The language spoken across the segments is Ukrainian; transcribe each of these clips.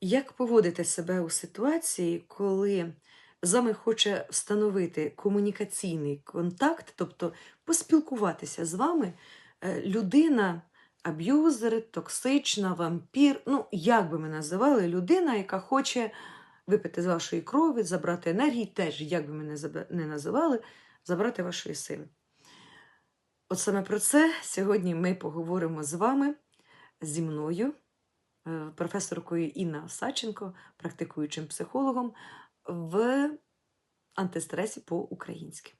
Як поводити себе у ситуації, коли з вами хоче встановити комунікаційний контакт, тобто поспілкуватися з вами е, людина, аб'юзер, токсична, вампір, ну, як би ми називали, людина, яка хоче випити з вашої крові, забрати енергії, теж, як би ми не називали, забрати вашої сили. От саме про це сьогодні ми поговоримо з вами, зі мною, професоркою Інна Осадченко, практикуючим психологом в антистресі по-українськи.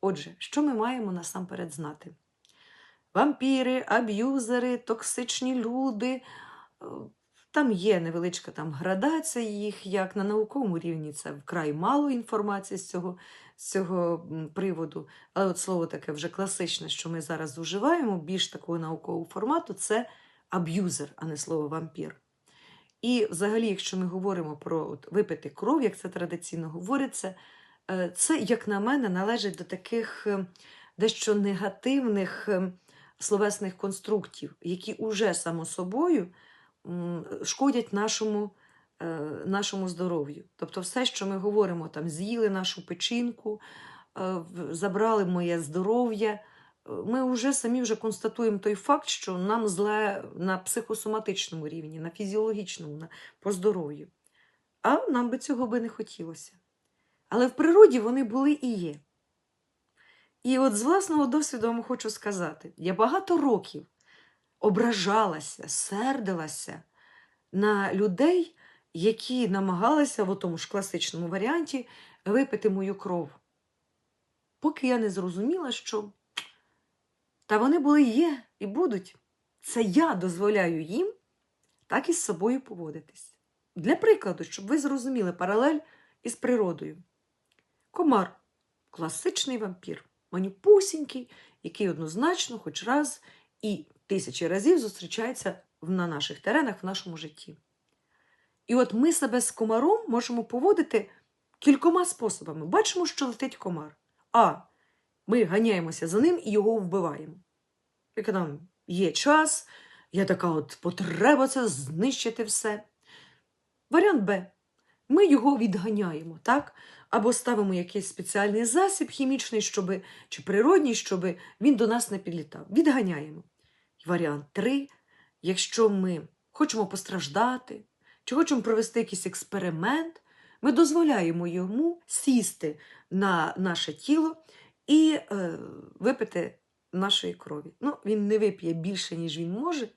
Отже, що ми маємо насамперед знати? Вампіри, аб'юзери, токсичні люди. е, Там є невеличка там градація їх, як на науковому рівні це вкрай мало інформації з цього, з цього приводу. Але от слово таке вже класичне, що ми зараз вживаємо, більш такого наукового формату, це аб'юзер, а не слово вампір. І взагалі, якщо ми говоримо про от, випити кров, як це традиційно говориться, е, це, як на мене, належить до таких е, дещо негативних е, словесних конструктів, які уже само собою шкодять нашому, нашому здоров'ю. Тобто, все, що ми говоримо, там з'їли нашу печінку, забрали моє здоров'я. Ми вже самі вже констатуємо той факт, що нам зле на психосоматичному рівні, на фізіологічному, на, по здоров'ю. А нам би цього би не хотілося. Але в природі вони були і є. І от з власного досвіду вам хочу сказати: я багато років ображалася, сердилася на людей, які намагалися в тому ж класичному варіанті випити мою кров. Поки я не зрозуміла, що та вони були є і будуть. Це я дозволяю їм так із собою поводитись. Для прикладу, щоб ви зрозуміли паралель із природою. Комар класичний вампір, манюпусінький, який однозначно, хоч раз і тисячі разів зустрічається на наших теренах в нашому житті. І от ми себе з комаром можемо поводити кількома способами. Бачимо, що летить комар. А. Ми ганяємося за ним і його вбиваємо. Як нам є час, є така от потреба це знищити все. Варіант Б. Ми його відганяємо, так? Або ставимо якийсь спеціальний засіб хімічний, щоби, чи природній, щоб він до нас не підлітав. Відганяємо. І варіант 3. Якщо ми хочемо постраждати, чи хочемо провести якийсь експеримент, ми дозволяємо йому сісти на наше тіло і е, випити нашої крові. Ну, він не вип'є більше, ніж він може,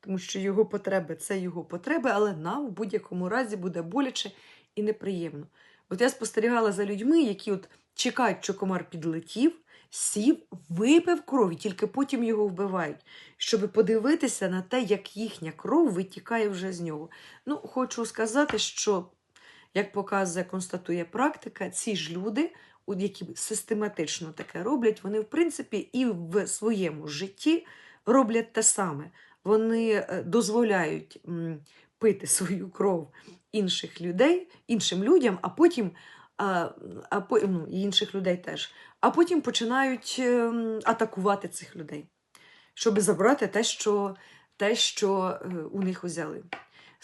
тому що його потреби це його потреби, але нам в будь-якому разі буде боляче і неприємно. От я спостерігала за людьми, які от чекають, що комар підлетів, сів, випив кров, і тільки потім його вбивають, щоб подивитися на те, як їхня кров витікає вже з нього. Ну, хочу сказати, що, як показує, констатує практика, ці ж люди, які систематично таке роблять, вони, в принципі, і в своєму житті роблять те саме. Вони е, дозволяють пити свою кров інших людей, іншим людям, а потім а, а, ну, інших людей теж, а потім починають ем, атакувати цих людей, щоб забрати те, що, те, що е, у них узяли.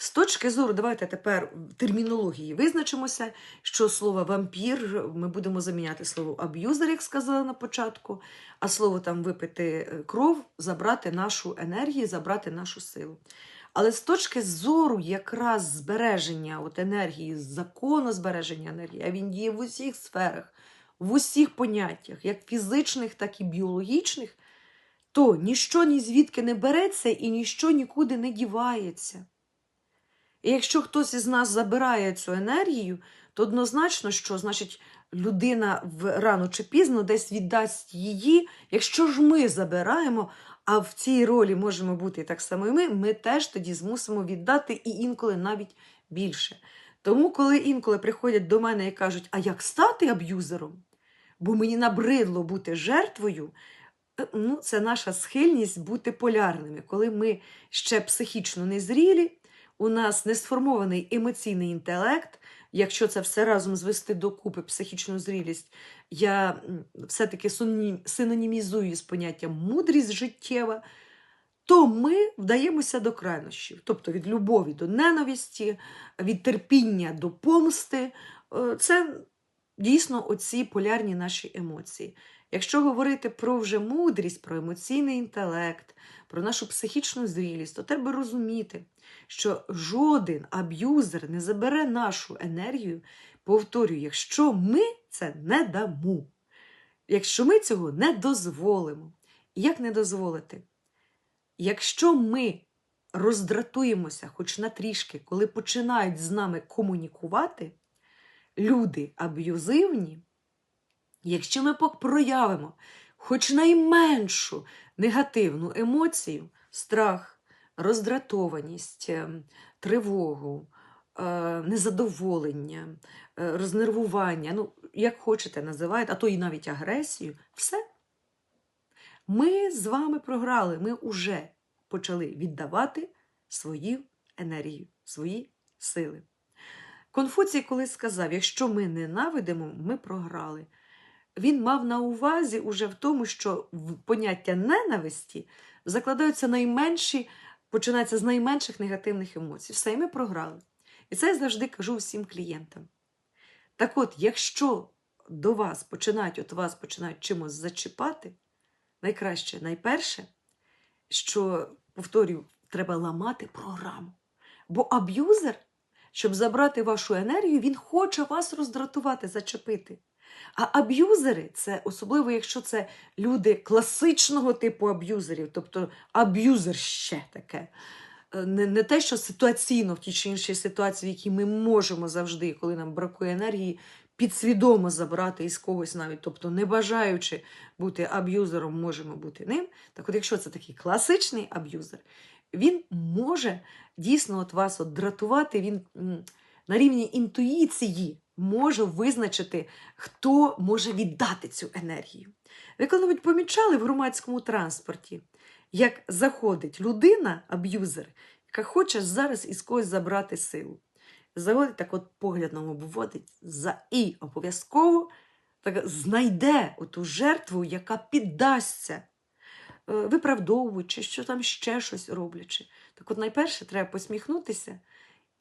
З точки зору, давайте тепер термінології визначимося, що слово вампір ми будемо заміняти слово аб'юзер, як сказала на початку, а слово там випити е, кров, забрати нашу енергію, забрати нашу силу. Але з точки зору якраз збереження от енергії, закону збереження енергії, а він діє в усіх сферах, в усіх поняттях, як фізичних, так і біологічних, то ніщо ні звідки не береться і ніщо нікуди не дівається. І якщо хтось із нас забирає цю енергію, то однозначно, що значить людина в рано чи пізно десь віддасть її. Якщо ж ми забираємо, а в цій ролі можемо бути так само і ми, ми теж тоді змусимо віддати і інколи навіть більше. Тому, коли інколи приходять до мене і кажуть, а як стати аб'юзером? Бо мені набридло бути жертвою, е, ну, це наша схильність бути полярними, коли ми ще психічно незрілі, у нас не сформований емоційний інтелект. Якщо це все разом звести докупи психічну зрілість, я все-таки синонімізую з поняттям мудрість життєва, то ми вдаємося до крайнощів, тобто від любові до ненависті, від терпіння до помсти. Е, Це дійсно оці полярні наші емоції. Якщо говорити про вже мудрість, про емоційний інтелект, про нашу психічну зрілість, то треба розуміти, що жоден аб'юзер не забере нашу енергію. Повторюю, якщо ми це не дамо, якщо ми цього не дозволимо. Як не дозволити? Якщо ми роздратуємося хоч на трішки, коли починають з нами комунікувати, люди аб'юзивні, якщо ми проявимо хоч найменшу негативну емоцію, страх, роздратованість, ем, тривогу, е, незадоволення, е, рознервування, ну, як хочете називайте, а то і навіть агресію, все. Ми з вами програли, ми вже почали віддавати свою енергію, свої сили. Конфуцій колись сказав: якщо ми ненавидимо, ми програли. Він мав на увазі уже в тому, що в поняття ненависті закладаються найменші, починається з найменших негативних емоцій. Все, і ми програли. І це я завжди кажу всім клієнтам. Так от, якщо до вас починають, от вас починають чимось зачіпати, найкраще, найперше, що, повторюю, треба ламати програму. Бо аб'юзер, щоб забрати вашу енергію, він хоче вас роздратувати, зачепити. А аб'юзери це особливо, якщо це люди класичного типу аб'юзерів, тобто аб'юзер ще таке. Е, Не, не те, що ситуаційно в тій чи іншій ситуації, в якій ми можемо завжди, коли нам бракує енергії, підсвідомо забрати із когось навіть, тобто не бажаючи бути аб'юзером, можемо бути ним. Так от, якщо це такий класичний аб'юзер, він може дійсно от вас от дратувати, він на рівні інтуїції може визначити, хто може віддати цю енергію. Ви коли-небудь помічали в громадському транспорті, як заходить людина, аб'юзер, яка хоче зараз із когось забрати силу. Заходить, так от поглядом обводить за і обов'язково так знайде оту жертву, яка піддасться, е, виправдовуючи, що там ще щось роблячи. Так от найперше треба посміхнутися.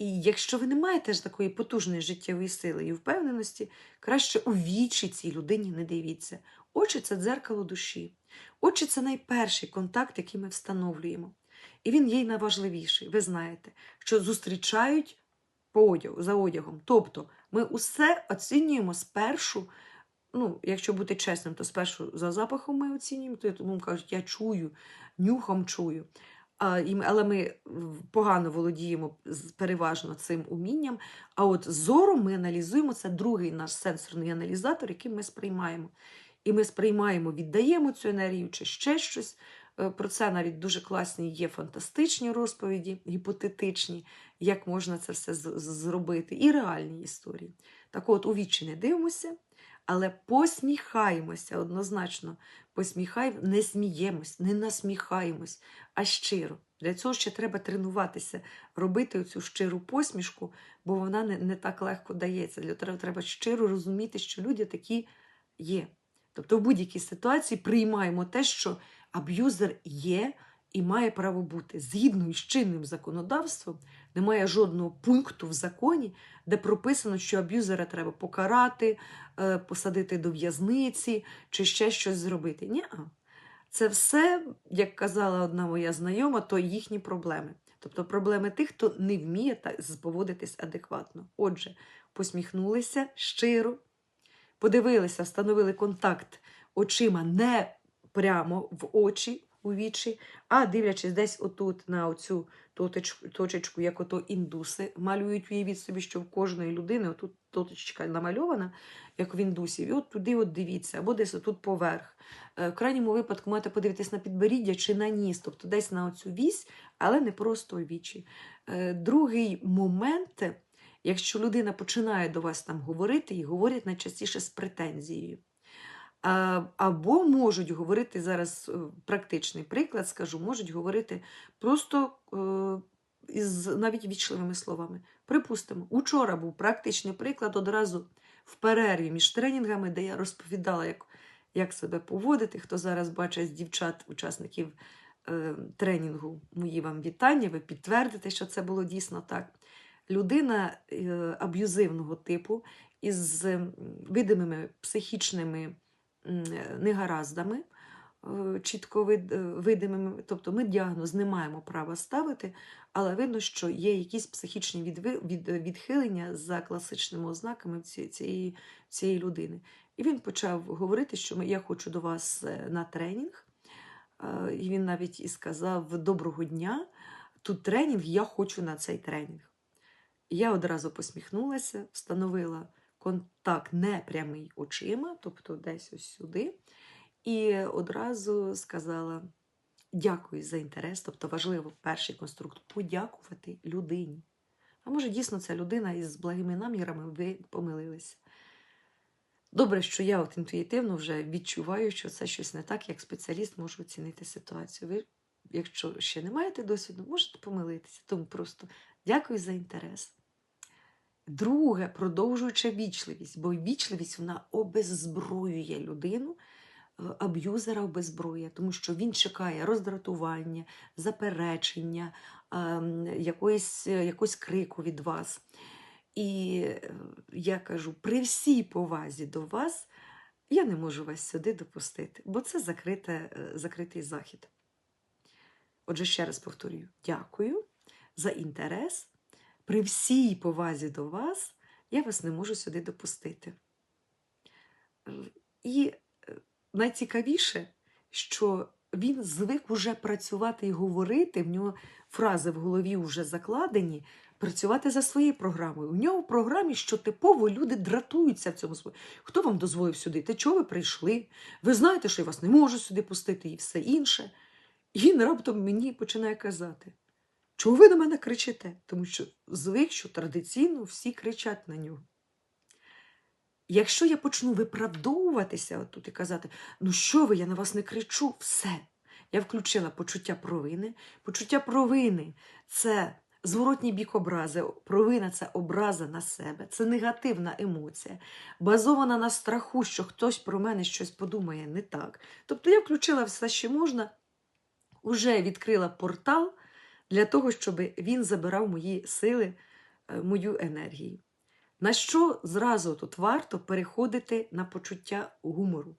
І якщо ви не маєте ж такої потужної життєвої сили і впевненості, краще у вічі цій людині не дивіться. Очі це дзеркало душі. Очі це найперший контакт, який ми встановлюємо. І він є найважливіший. Ви знаєте, що зустрічають по одягу, за одягом. Тобто ми усе оцінюємо спершу. Ну, якщо бути чесним, то спершу за запахом ми оцінюємо, то тому кажуть, я чую, нюхом чую. Але ми погано володіємо переважно цим умінням. А от зором ми аналізуємо це другий наш сенсорний аналізатор, який ми сприймаємо. І ми сприймаємо, віддаємо цю енергію чи ще щось. Е, Про це навіть дуже класні є фантастичні розповіді, гіпотетичні, як можна це все зробити, і реальні історії. Так от, у вічі не дивимося, але посміхаємося однозначно. Посміхай, не сміємось, не насміхаємось, а щиро. Для цього ще треба тренуватися, робити цю щиру посмішку, бо вона не, не так легко дається. Для того треба щиро розуміти, що люди такі є. Тобто в будь-якій ситуації приймаємо те, що аб'юзер є і має право бути. Згідно із чинним законодавством, немає жодного пункту в законі, де прописано, що аб'юзера треба покарати, е, посадити до в'язниці чи ще щось зробити. Ні. Це все, як казала одна моя знайома, то їхні проблеми. Тобто проблеми тих, хто не вміє поводитись адекватно. Отже, посміхнулися щиро, подивилися, встановили контакт очима не прямо в очі у вічі, а дивлячись десь отут на оцю точечку, як ото індуси малюють, уявіть собі, що в кожної людини отут точечка намальована, як в індусів. І от туди от дивіться, або десь отут поверх. Е, В крайньому випадку можете подивитись на підборіддя чи на ніс, тобто десь на оцю вісь, але не просто у вічі. Е, Другий момент, якщо людина починає до вас там говорити, і говорять найчастіше з претензією. Або можуть говорити зараз е, практичний приклад, скажу, можуть говорити просто е, із навіть вічливими словами. Припустимо, учора був практичний приклад одразу в перерві між тренінгами, де я розповідала, як, як себе поводити. Хто зараз бачить з дівчат, учасників е, тренінгу. Мої вам вітання. Ви підтвердите, що це було дійсно так. Людина е, аб'юзивного типу із видимими психічними негараздами, е, чітко е, видимими. Тобто ми діагноз не маємо права ставити, але видно, що є якісь психічні відхилення за класичними ознаками цієї, цієї людини. І він почав говорити, що я хочу до вас е, на тренінг. І він навіть і сказав: Доброго дня, тут тренінг, я хочу на цей тренінг. Я одразу посміхнулася, встановила контакт непрямий очима, тобто десь ось сюди, і одразу сказала: дякую за інтерес. Тобто важливо перший конструкт подякувати людині. А може, дійсно, ця людина із благими намірами ви помилилися. Добре, що я от інтуїтивно вже відчуваю, що це щось не так, як спеціаліст можу оцінити ситуацію. Ви, якщо ще не маєте досвіду, можете помилитися. Тому просто дякую за інтерес. Друге, продовжуючи вічливість, бо вічливість вона обеззброює людину, е, аб'юзера обезброює, тому що він чекає роздратування, заперечення, ем, якоїсь, е, крику від вас. І е, я кажу: при всій повазі до вас я не можу вас сюди допустити, бо це закрите, закритий захід. Отже, ще раз повторюю: дякую за інтерес. При всій повазі до вас я вас не можу сюди допустити. Е, І е, найцікавіше, що він звик уже працювати і говорити, в нього фрази в голові вже закладені, працювати за своєю програмою. У нього в програмі, що типово люди дратуються в цьому свої. Хто вам дозволив сюди? Та чого ви прийшли? Ви знаєте, що я вас не можу сюди пустити і все інше. І він раптом мені починає казати, чого ви на мене кричите? Тому що звик, що традиційно всі кричать на нього. Якщо я почну виправдовуватися отут і казати, ну що ви, я на вас не кричу, все. Я включила почуття провини. Почуття провини це зворотній бік образи. Провина це образа на себе, це негативна емоція, базована на страху, що хтось про мене щось подумає не так. Тобто я включила все, що можна, уже відкрила портал для того, щоб він забирав мої сили, е, мою енергію. На що зразу тут варто переходити на почуття гумору.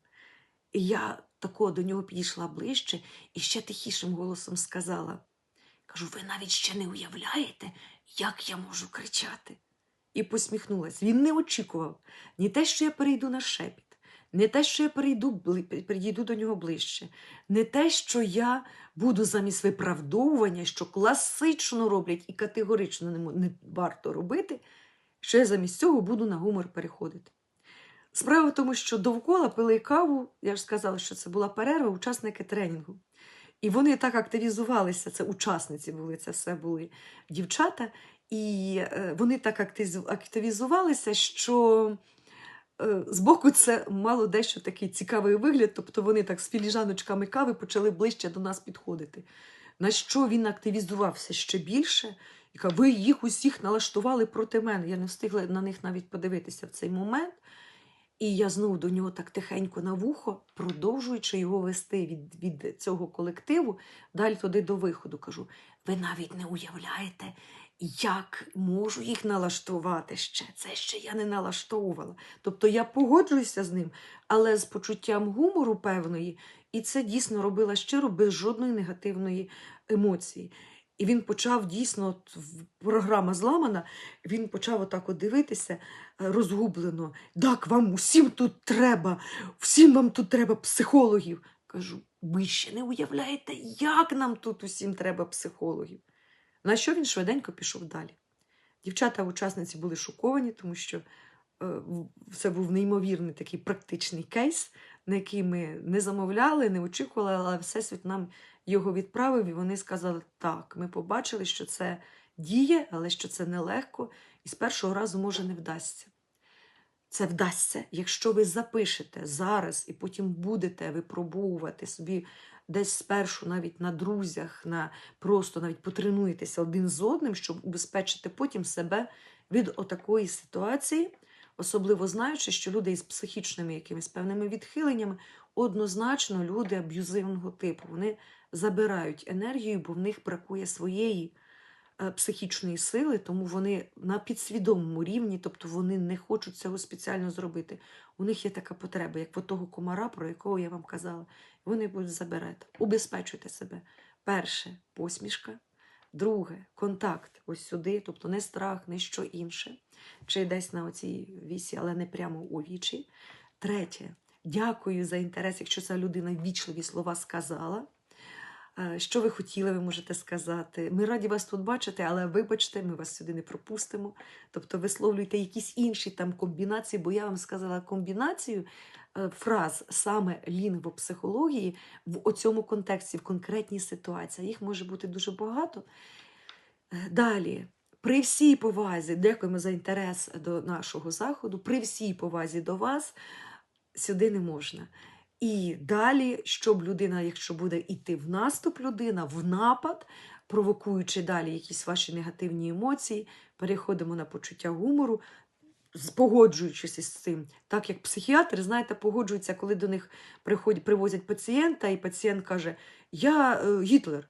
І я тако до нього підійшла ближче і ще тихішим голосом сказала: кажу, ви навіть ще не уявляєте, як я можу кричати. І посміхнулась. Він не очікував ні те, що я перейду на шепіт, не те, що я перейду, бли- до нього ближче, не те, що я буду замість виправдовування, що класично роблять і категорично не, варто робити, що я замість цього буду на гумор переходити. Справа в тому, що довкола пили каву, я ж сказала, що це була перерва, учасники тренінгу. І вони так активізувалися, це учасниці були, це все були дівчата, і е, вони так активізувалися, що збоку це мало дещо такий цікавий вигляд, тобто вони так з філіжаночками кави почали ближче до нас підходити. На що він активізувався ще більше, каже, ви їх усіх налаштували проти мене. Я не встигла на них навіть подивитися в цей момент. І я знову до нього так тихенько на вухо, продовжуючи його вести від, від цього колективу, далі туди до виходу. Кажу: ви навіть не уявляєте, як можу їх налаштувати ще. Це ще я не налаштовувала. Тобто я погоджуюся з ним, але з почуттям гумору певної, і це дійсно робила щиро, без жодної негативної емоції. І він почав дійсно, програма зламана, він почав отак от дивитися е, розгублено. Так, вам усім тут треба, всім вам тут треба психологів. Кажу, ви ще не уявляєте, як нам тут усім треба психологів. На що він швиденько пішов далі. Дівчата-учасниці були шоковані, тому що е, це був неймовірний такий практичний кейс, на який ми не замовляли, не очікували, але Всесвіт нам його відправив, і вони сказали: так, ми побачили, що це діє, але що це нелегко, і з першого разу може не вдасться. Це вдасться, якщо ви запишете зараз і потім будете випробовувати собі десь спершу навіть на друзях, на просто навіть потренуєтеся один з одним, щоб убезпечити потім себе від отакої ситуації, особливо знаючи, що люди із психічними якимись певними відхиленнями, однозначно люди аб'юзивного типу. Вони забирають енергію, бо в них бракує своєї психічної сили, тому вони на підсвідомому рівні, тобто вони не хочуть цього спеціально зробити. У них є така потреба, як в того комара, про якого я вам казала. Вони будуть забирати. Убезпечуйте себе. Перше посмішка. Друге контакт ось сюди, тобто не страх, не що інше, чи десь на оцій вісі, але не прямо у вічі. Третє, дякую за інтерес, якщо ця людина вічливі слова сказала. Е, Що ви хотіли, ви можете сказати. Ми раді вас тут бачити, але вибачте, ми вас сюди не пропустимо. Тобто висловлюйте якісь інші там комбінації, бо я вам сказала комбінацію е, фраз саме лінгвопсихології в оцьому контексті, в конкретній ситуації. Їх може бути дуже багато. Е, Далі. При всій повазі, дякуємо за інтерес до нашого заходу, при всій повазі до вас сюди не можна. І далі, щоб людина, якщо буде йти в наступ, людина в напад, провокуючи далі якісь ваші негативні емоції, переходимо на почуття гумору, з- погоджуючись із цим. Так як психіатри, знаєте, погоджуються, коли до них приходять, привозять пацієнта, і пацієнт каже: Я е, Гітлер.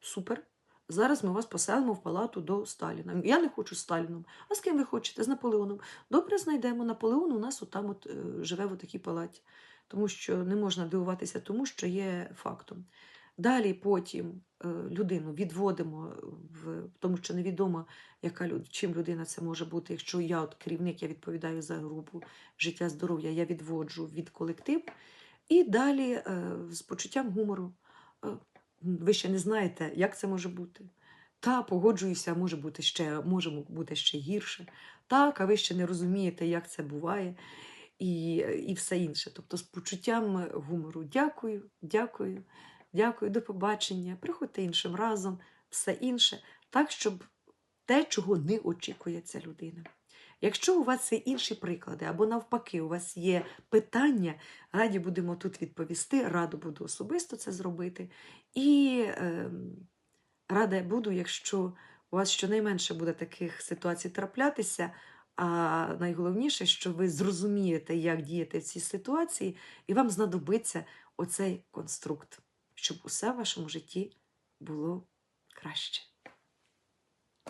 Супер. Зараз ми вас поселимо в палату до Сталіна. Я не хочу з Сталіном. А з ким ви хочете? З Наполеоном. Добре, знайдемо. Наполеон у нас отам от, е, живе в такій палаті тому що не можна дивуватися тому, що є фактом. Далі потім е, людину відводимо в тому, що невідомо, яка чим людина це може бути. Якщо я от керівник, я відповідаю за групу життя, здоров'я, я відводжу від колективу. І далі е, з почуттям гумору. Е, ви ще не знаєте, як це може бути. Та погоджуюся, може бути ще, може бути ще гірше. Так, а ви ще не розумієте, як це буває і, і все інше. Тобто з почуттям гумору. Дякую, дякую, дякую, до побачення. Приходьте іншим разом, все інше, так, щоб те, чого не очікує ця людина. Якщо у вас є інші приклади, або навпаки, у вас є питання, раді будемо тут відповісти, радо буду особисто це зробити. І е, рада буду, якщо у вас щонайменше буде таких ситуацій траплятися, а найголовніше, що ви зрозумієте, як діяти в цій ситуації, і вам знадобиться оцей конструкт, щоб усе в вашому житті було краще.